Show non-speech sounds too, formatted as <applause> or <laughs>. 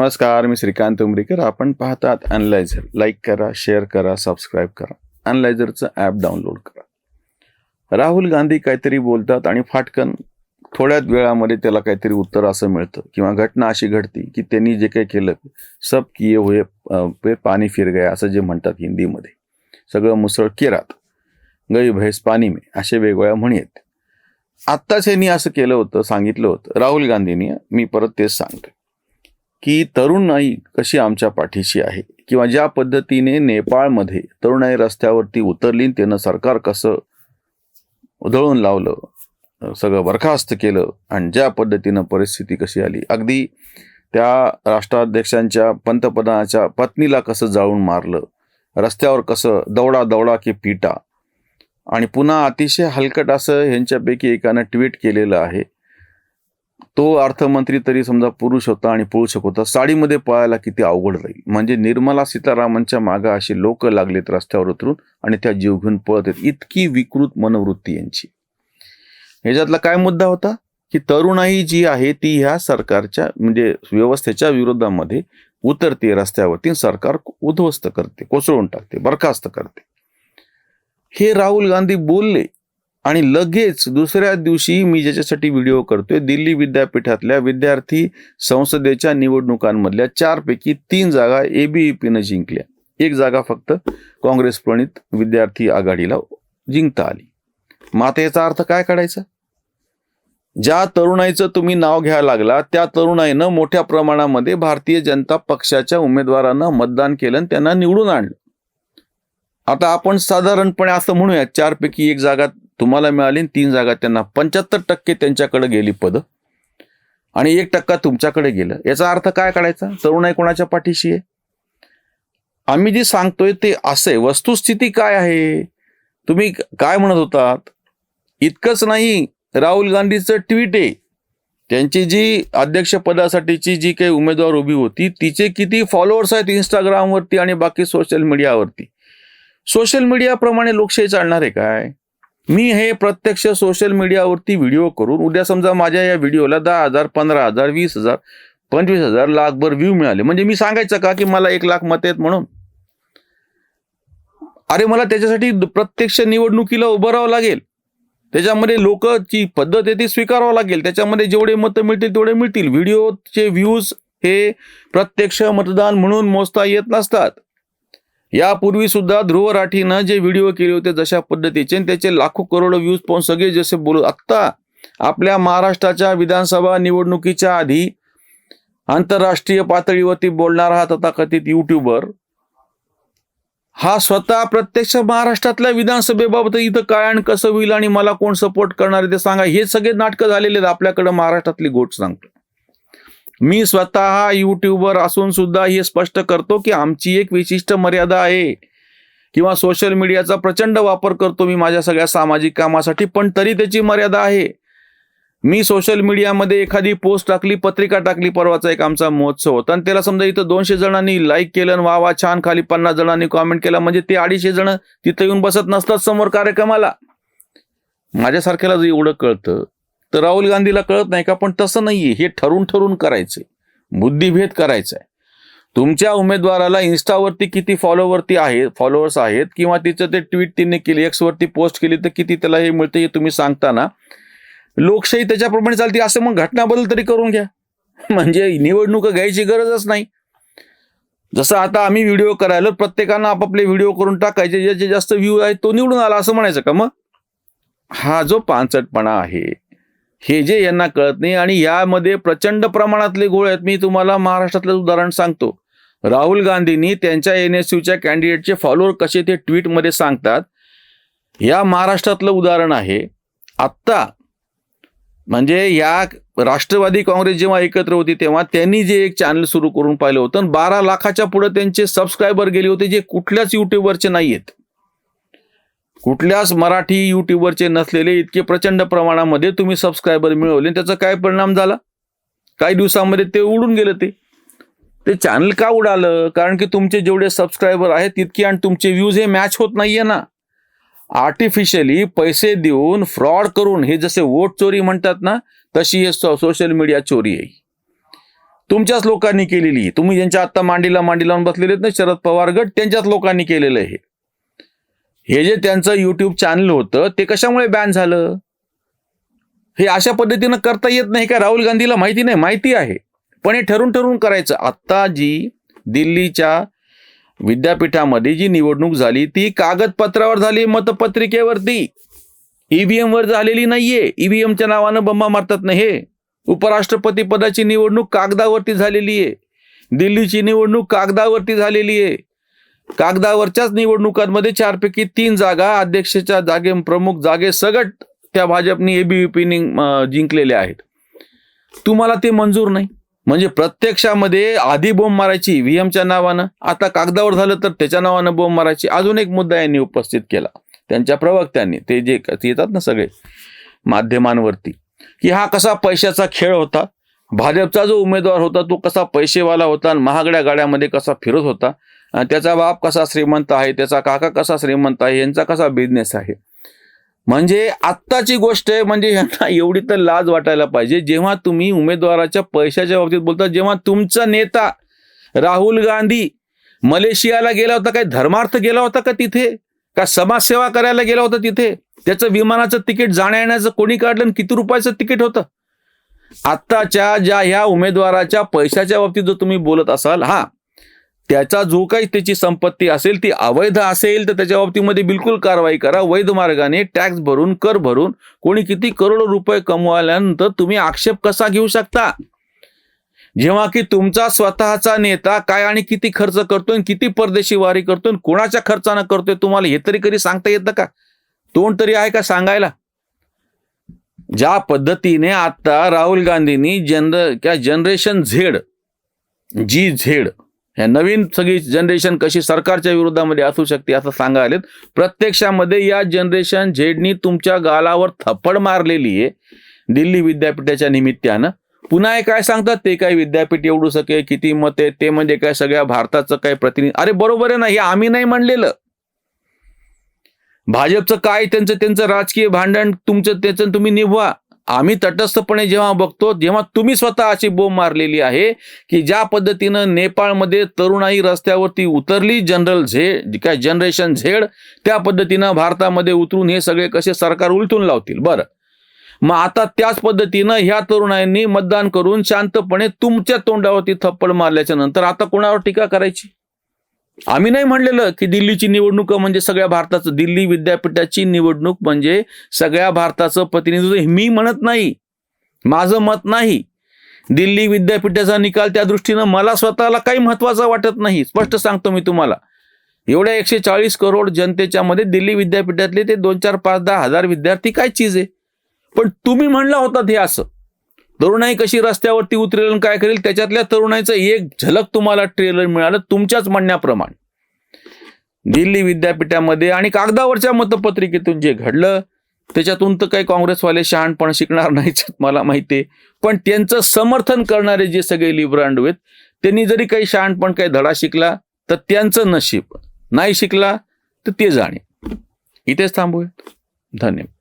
नमस्कार मी श्रीकांत उमरीकर. आपण पाहतात अनलायझर लाईक करा शेअर करा सबस्क्राईब करा. अनलायझरचं ॲप डाउनलोड करा. राहुल गांधी काहीतरी बोलतात आणि फाटकन थोड्याच वेळामध्ये त्याला काहीतरी उत्तर असं मिळतं. किंवा घटना अशी घडती की त्यांनी जे काही केलं सब किए हुए पे पाणी फिर गया असं जे म्हणतात हिंदीमध्ये. सगळं मुसळ केरात गई भैस पाणी मे असे वेगवेगळ्या म्हणी आहेत. आत्ताच यांनी असं केलं होतं सांगितलं होतं. राहुल गांधींनी मी परत तेच सांगतो की तरुणाई कशी आमच्या पाठीशी आहे? किंवा ज्या पद्धतीने नेपाळमध्ये तरुणाई रस्त्यावरती उतरली त्यानं सरकार कसं उधळून लावलं सगळं बरखास्त केलं आणि ज्या पद्धतीनं परिस्थिती कशी आली? अगदी त्या राष्ट्राध्यक्षांच्या पंतप्रधानाच्या पत्नीला कसं जाळून मारलं रस्त्यावर कसं दौडा दौडा की पिटा आणि पुन्हा अतिशय हलकट असं ह्यांच्यापैकी एकानं ट्विट केलेलं आहे. तो अर्थमंत्री तरी समजा पुरुष होता आणि पुरुष होता साडीमध्ये पळायला किती अवघड राहील म्हणजे निर्मला सीतारामनच्या मागं अशी लोक लागलेत रस्त्यावर उतरून आणि त्या जीव घेऊन पळत आहेत. इतकी विकृत मनोवृत्ती यांची. ह्याच्यातला काय मुद्दा होता? की तरुणाई जी आहे ती ह्या सरकारच्या म्हणजे व्यवस्थेच्या विरोधामध्ये उतरते रस्त्यावरती सरकार उद्ध्वस्त करते कोसळून टाकते बरखास्त करते. हे राहुल गांधी बोलले आणि लगेच दुसऱ्या दिवशी मी ज्याच्यासाठी व्हिडिओ करतोय दिल्ली विद्यापीठातल्या विद्यार्थी संसदेच्या निवडणुकांमधल्या चारपैकी तीन जागा एबीव्हीपीनं जिंकल्या. एक जागा फक्त काँग्रेस प्रणित विद्यार्थी आघाडीला जिंकता आली. मग याचा अर्थ काय काढायचा? ज्या तरुणाईचं तुम्ही नाव घ्यायला लागला त्या तरुणाईनं मोठ्या प्रमाणामध्ये भारतीय जनता पक्षाच्या उमेदवारांना मतदान केलं आणि त्यांना निवडून आणलं. आता आपण साधारणपणे असं म्हणूया चारपैकी एक जागा तुम्हाला मिळाली तीन जागा त्यांना पंच्याहत्तर टक्के त्यांच्याकडे गेली पदं. आणि एक टक्का तुमच्याकडे गेलं. याचा अर्थ काय काढायचा? तरुणाई कोणाच्या पाठीशी आहे? आम्ही जे सांगतोय ते असे. आहे वस्तुस्थिती काय आहे? तुम्ही काय म्हणत होतात? इतकंच नाही राहुल गांधीचं ट्विट आहे. त्यांची जी अध्यक्षपदासाठीची जी काही उमेदवार उभी होती तिचे किती फॉलोअर्स आहेत इंस्टाग्रामवरती आणि बाकी सोशल मीडियावरती सोशल मीडियाप्रमाणे लोकशाही चालणार आहे काय? मी हे प्रत्यक्ष सोशल मीडियावरती व्हिडिओ करून उद्या समजा माझ्या या व्हिडिओला दहा हजार पंधरा हजार वीस हजार पंचवीस हजार लाखभर व्ह्यू मिळाले. म्हणजे मी सांगायचं का की मला एक लाख मत आहेत म्हणून? अरे मला त्याच्यासाठी प्रत्यक्ष निवडणुकीला उभं राहावं लागेल. त्याच्यामध्ये लोकची पद्धत आहे ती स्वीकारावं लागेल. त्याच्यामध्ये जेवढे मतं मिळतील तेवढे मिळतील. व्हिडिओचे व्ह्यूज हे प्रत्यक्ष मतदान म्हणून मोजता येत नसतात. यापूर्वी सुद्धा ध्रुव राठीनं जे व्हिडिओ केले होते जशा पद्धतीचे आणि त्याचे लाखो करोड व्ह्यूज पाहून सगळे जसे बोलू आत्ता आपल्या महाराष्ट्राच्या विधानसभा निवडणुकीच्या आधी आंतरराष्ट्रीय पातळीवरती बोलणारा हा तथाकथित युट्यूबर हा स्वतः प्रत्यक्ष महाराष्ट्रातल्या विधानसभेबाबत इथं काय आणि कसं होईल आणि मला कोण सपोर्ट करणार आहे ते सांगा. हे सगळे नाटकं झालेले आहेत आपल्याकडं महाराष्ट्रातली गोष्ट सांगतो. मी स्वतः यूट्यूबर असून सुद्धा हे स्पष्ट करतो की आमची एक विशिष्ट मर्यादा आहे. किंवा सोशल मीडियाचा प्रचंड वापर करतो मी माझ्या सगळ्या सामाजिक कामासाठी पण तरी त्याची मर्यादा आहे. मी सोशल मीडियामध्ये एखादी पोस्ट टाकली पत्रिका टाकली परवाचा एक आमचा महोत्सव होता. आणि त्याला समजा इथं दोनशे जणांनी लाईक केलं आणि वा वा छान खाली पन्नास जणांनी कॉमेंट केला म्हणजे ते अडीचशे जण तिथं येऊन बसत नसतात समोर कार्यक्रमाला. माझ्यासारख्याला जर एवढं कळतं तर राहुल गांधीला कळत नाही का पण तसं नाहीये. हे ठरून ठरून करायचंय. बुद्धिभेद करायचा आहे तुमच्या उमेदवाराला इन्स्टावरती किती फॉलोवरती आहे फॉलोअर्स आहेत किंवा तिचं ते ट्विट तिने केली एक्सवरती पोस्ट केली तर किती त्याला हे मिळतं हे तुम्ही सांगताना लोकशाही त्याच्याप्रमाणे चालते असं मग घटनाबदल तरी करून घ्या. म्हणजे निवडणूक घ्यायची गरजच नाही. जसं आता आम्ही व्हिडिओ करायला प्रत्येकानं आपापले व्हिडिओ करून टाकायचे. ज्याचे जास्त व्ह्यू आहेत तो निवडून आला असं म्हणायचं का मग? हा जो पानचटपणा आहे हे जे यांना कळत नाही आणि यामध्ये प्रचंड प्रमाणातले गोळ आहेत मी तुम्हाला महाराष्ट्रातलं उदाहरण सांगतो. राहुल गांधींनी त्यांच्या एन एस यूच्या कॅन्डिडेटचे फॉलोअर कसे ते ट्विटमध्ये सांगतात. या महाराष्ट्रातलं उदाहरण आहे आत्ता म्हणजे या राष्ट्रवादी काँग्रेस जेव्हा एकत्र होती तेव्हा त्यांनी जे एक चॅनल सुरू करून पाहिलं होतं बारा लाखाच्या पुढे त्यांचे सबस्क्रायबर गेले होते जे कुठल्याच युट्यूबवरचे नाही आहेत कुठल्याच मराठी युट्यूबवरचे नसलेले इतके प्रचंड प्रमाणामध्ये तुम्ही सबस्क्रायबर मिळवले त्याचा काय परिणाम झाला? काही दिवसामध्ये ते उडून गेलं ते. ते चॅनल का उडालं? कारण की तुमचे जेवढे सबस्क्रायबर आहेत तितके आणि तुमचे व्ह्यूज हे मॅच होत नाहीये ना. आर्टिफिशियली पैसे देऊन फ्रॉड करून हे जसे वोट चोरी म्हणतात ना तशी हे सोशल मीडिया चोरी आहे. तुमच्याच लोकांनी केलेली. आहे. तुम्ही ज्यांच्या आत्ता मांडीला मांडी लावून बसलेले आहेत ना शरद पवार गट त्यांच्याच लोकांनी केलेलं आहे हे जे त्यांचं युट्यूब चॅनल होतं ते कशामुळे बॅन झालं? हे अशा पद्धतीनं करता येत नाही का? राहुल गांधीला माहिती नाही माहिती आहे. पण हे ठरून ठरून करायचं. आत्ता जी दिल्लीच्या विद्यापीठामध्ये जी निवडणूक झाली ती कागदपत्रावर झाली मतपत्रिकेवरती. ईव्हीएम वर झालेली नाहीये. ईव्हीएमच्या नावानं बंबा मारतात ना हे. उपराष्ट्रपती पदाची निवडणूक कागदावरती झालेली आहे दिल्लीची निवडणूक कागदावरती झालेली आहे कागदावरच्याच निवडणुकांमध्ये चारपैकी तीन जागा अध्यक्षाच्या जागे प्रमुख जागे सगट त्या भाजपनी एबीव्हीपीने जिंकलेल्या आहेत. तुम्हाला ते मंजूर नाही. म्हणजे प्रत्यक्षामध्ये आधी बोंब मारायची व्हीएमच्या नावानं आता कागदावर झालं तर त्याच्या नावानं बोंब मारायची. अजून एक मुद्दा यांनी उपस्थित केला. त्यांच्या प्रवक्त्यांनी ते जे येतात ना सगळे माध्यमांवरती की हा कसा पैशाचा खेळ होता? भाजपचा जो उमेदवार होता तो कसा पैसेवाला होता? आणि महागड्या गाड्यामध्ये कसा फिरत होता? त्याचा बाप कसा श्रीमंत आहे त्याचा काका कसा श्रीमंत आहे यांचा कसा बिझनेस आहे? म्हणजे आत्ताची गोष्ट आहे म्हणजे यांना <laughs> एवढी तर लाज वाटायला पाहिजे. जेव्हा तुम्ही उमेदवाराच्या पैशाच्या बाबतीत बोलता जेव्हा तुमचा नेता राहुल गांधी मलेशियाला गेला होता काय धर्मार्थ गेला होता का तिथे? का समाजसेवा करायला गेला होता तिथे? त्याचं विमानाचं तिकीट जाण्या येण्याचं कोणी काढलं किती रुपयाचं तिकीट होतं? आत्ताच्या ज्या ह्या उमेदवाराच्या पैशाच्या बाबतीत जर तुम्ही बोलत असाल हा त्याचा जो काही त्याची संपत्ती असेल ती अवैध असेल तर त्याच्या बाबतीमध्ये बिलकुल कारवाई करा. वैध मार्गाने टॅक्स भरून कर भरून कोणी किती करोड रुपये कमवाल्यानंतर तुम्ही आक्षेप कसा घेऊ शकता? जेव्हा की तुमचा स्वतःचा नेता काय आणि किती खर्च करतोय किती परदेशी वारी करतोय कोणाच्या खर्चानं करतोय तुम्हाला हे तरी कधी सांगता येतं का तोंड तरी आहे का सांगायला? ज्या पद्धतीने आता राहुल गांधींनी जनर क्या जनरेशन झेड जी झेड ह्या नवीन सगळी जनरेशन कशी सरकारच्या विरोधामध्ये असू शकते असं सांगायलेत. प्रत्यक्षामध्ये या जनरेशन झेडनी तुमच्या गालावर थप्पड मारलेली आहे दिल्ली विद्यापीठाच्या निमित्तानं. पुन्हा हे काय सांगतात? ते काय विद्यापीठ एवढू सके किती मत आहे ते म्हणजे काय सगळ्या भारताचं काय प्रतिनिधी? अरे बरोबर आहे ना हे आम्ही नाही म्हणलेलं भाजपचं काय त्यांचं? त्यांचं राजकीय भांडण तुमचं त्याचं तुम्ही निभवा. आम्ही तटस्थपणे जेव्हा बघतो जेव्हा तुम्ही स्वतः अशी बोंब मारलेली आहे की ज्या पद्धतीनं नेपाळमध्ये तरुणाई रस्त्यावरती उतरली जनरल झेड काय जनरेशन झेड त्या पद्धतीनं भारतामध्ये उतरून हे सगळे कसे सरकार उलटून लावतील? बरं. मग आता त्याच पद्धतीनं ह्या तरुणांनी मतदान करून शांतपणे तुमच्या तोंडावरती थप्पड मारल्याच्या नंतर आता कोणावर टीका करायची? आम्ही नाही म्हणलेलं की दिल्लीची निवडणूक म्हणजे सगळ्या भारताचं दिल्ली विद्यापीठाची निवडणूक म्हणजे सगळ्या भारताचं प्रतिनिधित्व. मी म्हणत नाही. माझं मत नाही. दिल्ली विद्यापीठाचा निकाल त्या दृष्टीनं मला स्वतःला काही महत्त्वाचा वाटत नाही. स्पष्ट सांगतो मी तुम्हाला. एवढ्या एकशे चाळीस करोड जनतेच्या मध्ये दिल्ली विद्यापीठातले ते दोन चार पाच दहा हजार विद्यार्थी काय चीज आहे? पण तुम्ही म्हणला होता हे असं. तरुणाई कशी रस्त्यावरती उतरेल आणि काय करेल? त्याच्यातल्या तरुणाईचं एक झलक तुम्हाला ट्रेलर मिळालं तुमच्याच म्हणण्याप्रमाणे. दिल्ली विद्यापीठामध्ये आणि कागदावरच्या मतपत्रिकेतून जे घडलं त्याच्यातून तर काही काँग्रेसवाले शहाणपण शिकणार नाहीच मला माहिती आहे. पण त्यांचं समर्थन करणारे जे सगळे लिब्रांडू आहेत त्यांनी जरी काही शहाणपण काही धडा शिकला तर त्यांचं नशीब. नाही शिकला तर ते जाणे. इथेच थांबूया धन्यवाद.